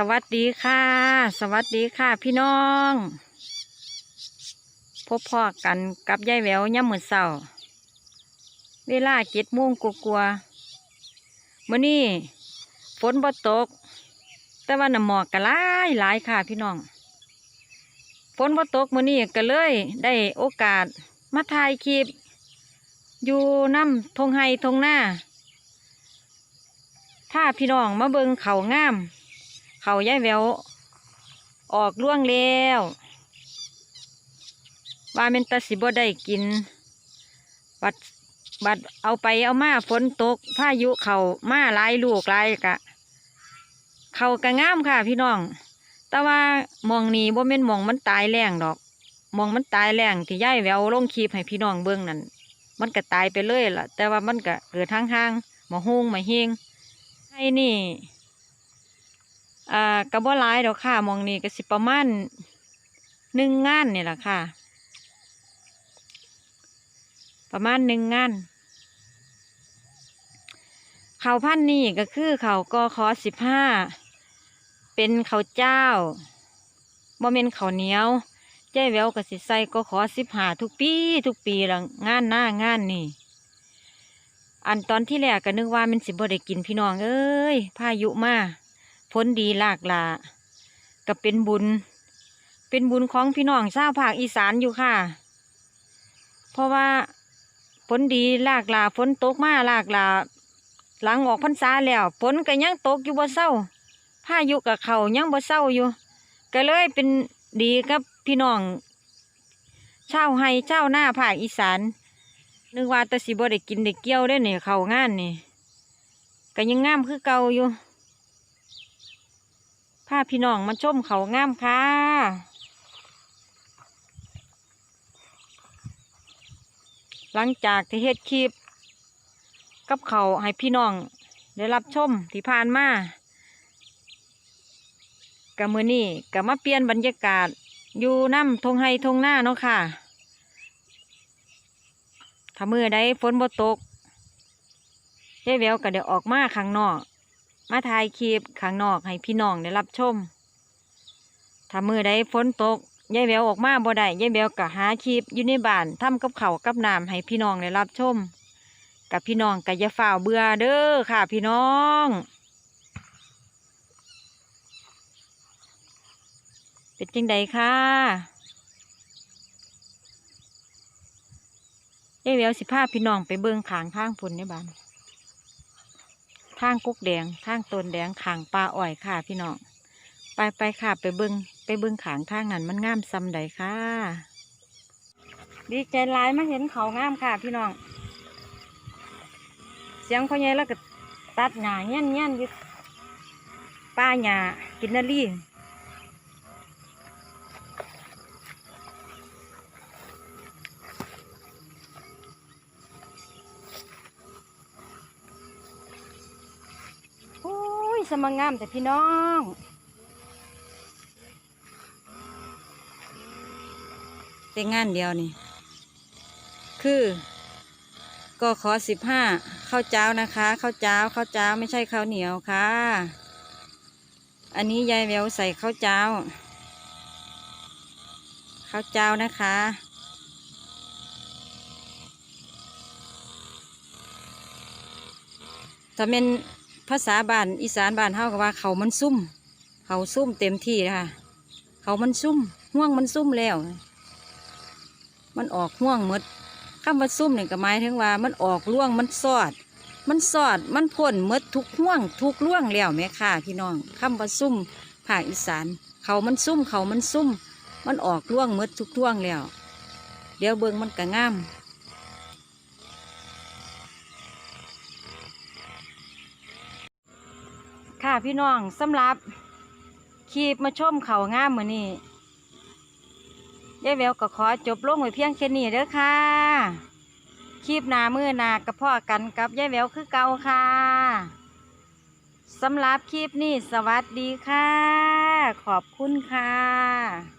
สวัสดีค่ะ สวัสดีค่ะ พี่น้อง พบพ่อกันกับยายแววย่ำมือเศร้าเวลาเจ็ดโมงกลัวๆมื่อนี้ฝนบ่ตก แต่ว่าน้ำหมอกก็หลายหลายค่ะพี่น้องฝนบ่ตกมื่อนี้ก็เลย ได้โอกาสมาถ่ายคลิป อยู่น้ำทงไฮทงหน้าถ้าพี่น้องมาเบิงเขางาม เขาย้ายแววออกล่วงแล้วว่าเป็นตาสิบได้กิน บัดบัดเอาไปเอามาฝนตกพายุเขามาลายลูกลายกะ เขากระงามค่ะพี่น้อง แต่ว่ามองนี้บ่แม่นมองมันตายแรงดอกมองมันตายแรงที่ย้ายแววลงคลิปให้พี่น้องเบิ่งนั่นมันก็ตายไปเลยล่ะ แต่ว่ามันก็เกิดทางห้างมาฮงมาเฮงให้นี่ อ่ากระบ่หลายดอกค่ะมองนี้ก็สิประมาณหนึ่งงานนี่แหละค่ะ ประมาณหนึ่งงานเขาพันนี่ก็คือเขากอขอสิบห้าเป็นเขาเจ้าบ่เมนเขาเหนียวใจแววก็สิใส่กอขอสิบห้าทุกปี ทุกปีละงานหน้างานนี่ อันตอนที่แรกก็นึกว่ามันสิบ่ได้กินพี่น้องเอ้ยพายุมาผ ลดีหลากลาก็เป็นบุญ เป็นบุญของพี่น้องชาวภาคอีสานอยู่ค่ะ เพราะว่าฝนดีหลากลาฝนตกมาหลากลา หลังออกพรรษาแล้วฝนก็ยังตกอยู่บ่เศร้าพายุกับเขายังบ่เศร้าอยู่ ก็เลยเป็นดีกับพี่น้องเช่าวไฮชาหน้าภาคอีสาน นึกว่าตะสิบ่ได้กินได้เกี่ยวได้เนี่ยเขางานนี่ก็ยังงามคือเก่าอยู่ พาพี่น้องมาชมเขางามค่ะหลังจากที่เฮ็ดคลิป กับเขาให้พี่น้อง ได้รับชมที่ผ่านมากับมือนี้กับมาเปลี่ยนบรรยากาศอยู่น้ำทงไฮทงหน้าเนาะค่ะถ้ามือใดฝนบ่ตกยายแววก็เดี๋ยวออกมาข้างนอก มาถ่ายคลิปข้างนอกให้พี่น้องได้รับชม ถ้ามือใดฝนตกยายแววออกมาบ่ได้ยายแววก็หาคลิปอยู่ในบ้านทำกับเขากับน้ำให้พี่น้องได้รับชม กับพี่น้องก็อย่าฝ่าวเบื่อเด้อค่ะ พี่น้องเป็นจังใดค่ะยายแววสิพาพี่น้องไปเบิ่งขางทางพุ่นในบ้าน ทางกุกแดงทางต้นแดงขางปลาอ่อยค่ะ พี่น้องไปไปค่ะ ไปเบิงไปเบิงขางทางนั้นมันงามซ้ำใดค่ะ ดีใจหลายมาเห็นเขางามค่ะ พี่น้อง เสียงเขาใหญ่แล้วก็ตัดหนาเงี้ยนเงี้ยนยู่ป้าหยากินนารี สมังงามแต่พี่น้องแต่งานเดียวนี่ คือก็ขอสิบห้าข้าวเจ้านะคะข้าวเจ้าข้าวเจ้าไม่ใช่ข้าวเหนียวค่ะ อันนี้ยายแววใส่ข้าวเจ้าข้าวเจ้านะคะถ้าเป็น ภาษาบ้านอีสานบ้านเฮาก็ว่าเขามันซุ่ม เขาซุ่มเต็มที่ค่ะเขามันซุ่มห่วงมันซุ่มแล้ว มันออกห่วงหมดคำว่าซุ่มเนี่ยก็หมายถึงว่า มันออกล่วงมันสอด มันสอดมันพ่นมดทุกห่วง ทุกล่วงแล้วแม่ค่ะพี่น้องคำว่าซุ่มภาคอีสาน เขามันซุ่มเขามันซุ่ม มันออกล่วงมดทุกล่วงแล้ว เดี๋ยวเบิ่งมันก็งาม ค่ะพี่น้องสำหรับขีบมาชมเขางามมือนี่ยายแววก็ขอจบลงไว้เพียงแค่นี้เด้อค่ะ คลิปหนามือหนากระพ่อกันกับยายแววคือเก่าค่ะสำหรับคลิปนี้สวัสดีค่ะ ขอบคุณค่ะ